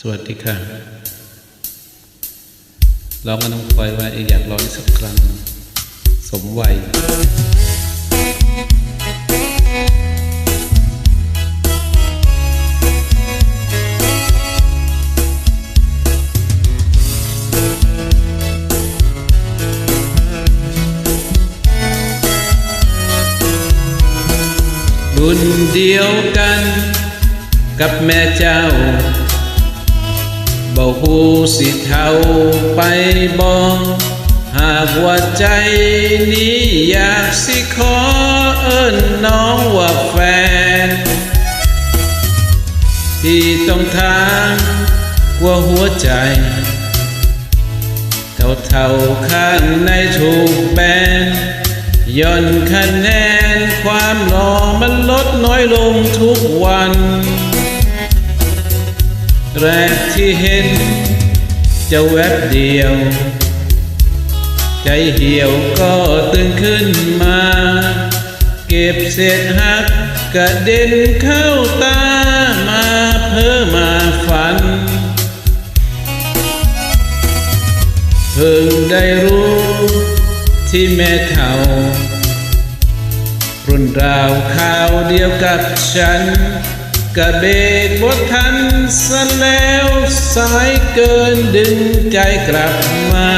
สวัสดีค่ะร้องกับน้องพลอยว่าเอ๊ะอยากร้องอีกสักครั้ง สมวัยรุ่นเดียวกันกับแม่เจ้า บ่ฮู้สิเท่าไปบ่หากว่าใจนี้อยากสิขอเอิ้นน้องว่าแฟน ที่ต้องทางกว่าหัวใจ เท่าเท่าข้างในถูกแบนย่อนคะแนนความหล่อมันลดน้อยลงทุกวัน แรกที่เห็น จะแวบเดียว ใจเหี่ยวก็ตึงขึ้นมา เก็บเศษหักกระเด็นเข้าตามาเพ้อมาฝัน เพิ่งได้รู้ที่แม่เท่ารุ่นราวข่าวเดียวกับฉัน กระเบกบททันซะแล้วสายเกินดึงใจกลับมา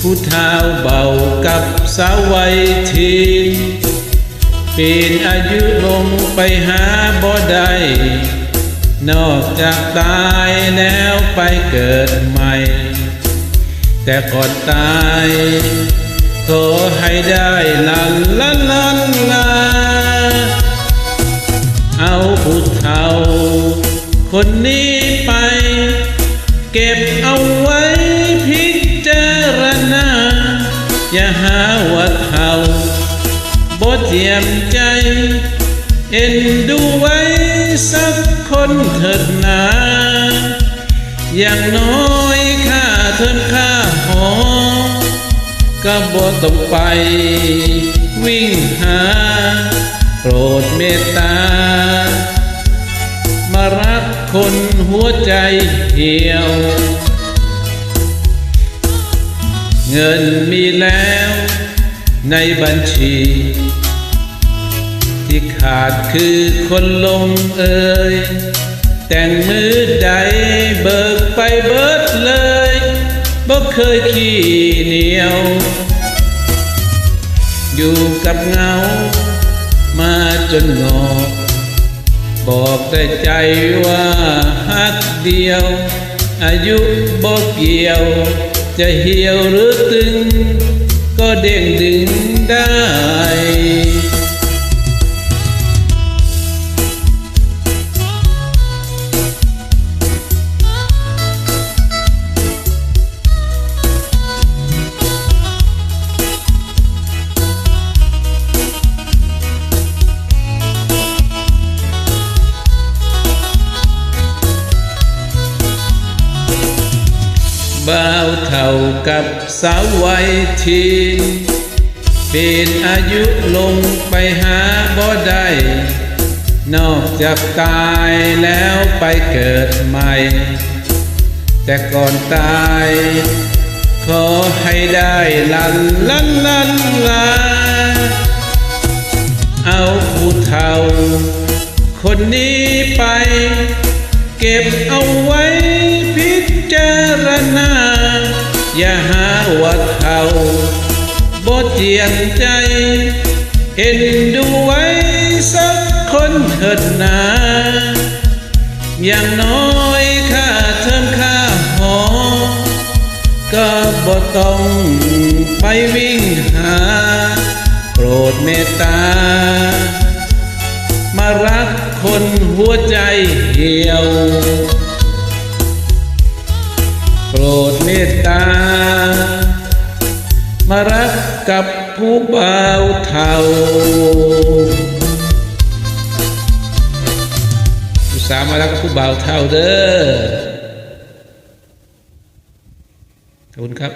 ผู้เท้าเบากับสาววัยทีนปีนอายุลงไปหาบ่ได้นอกจากตายแล้วไปเกิดใหม่ แต่ก่อนตาย ขอให้ได้ลันลันลันลาเอา คนนี้ไป เก็บเอาไว้พิจารณา อย่าหาว่าเฒ่าบดเจียมใจ เอ็นดูไว้สักคนเถิดนา อย่างน้อยค่าเทิมค่าหอ ก็บ่ต้องไป วิ่งหา โปรดเมตตา คนหัวใจเหี่ยว เงินมีแล้วในบัญชี ที่ขาดคือคนลงเอ่ยแต่งมือใดเบิกไปเบิดเลยบ่เคยขี้เหนียว อยู่กับเงามาจนงอก บอกแต่ใจว่าฮักเดียว อายุบอกเกี่ยว จะเหี่ยวหรือตึง ก็เด้งดึงได้ บ่าวเท่ากับสาววัยทีนเป็นอายุลงไปหาบ่ได้นอกจากตายแล้วไปเกิดใหม่ แต่ก่อนตาย ขอให้ได้ลันลันลันลา เอาผู้เฒ่า คนนี้ไป เก็บเอาไว้ อย่าหาว่าเขาบดเจียนใจ เห็นดูไว้สักคนเถิดนาอย่างน้อยค่าเทอมค่าหอ ก็บ่ต้องไปวิ่งหา โปรดเมตตา มารักคนหัวใจเหี่ยว ตตา มารักกับผู้บ่าวเทาผู้สามารักกับผู้บ่าวเทาเด้อขอบคุณครับ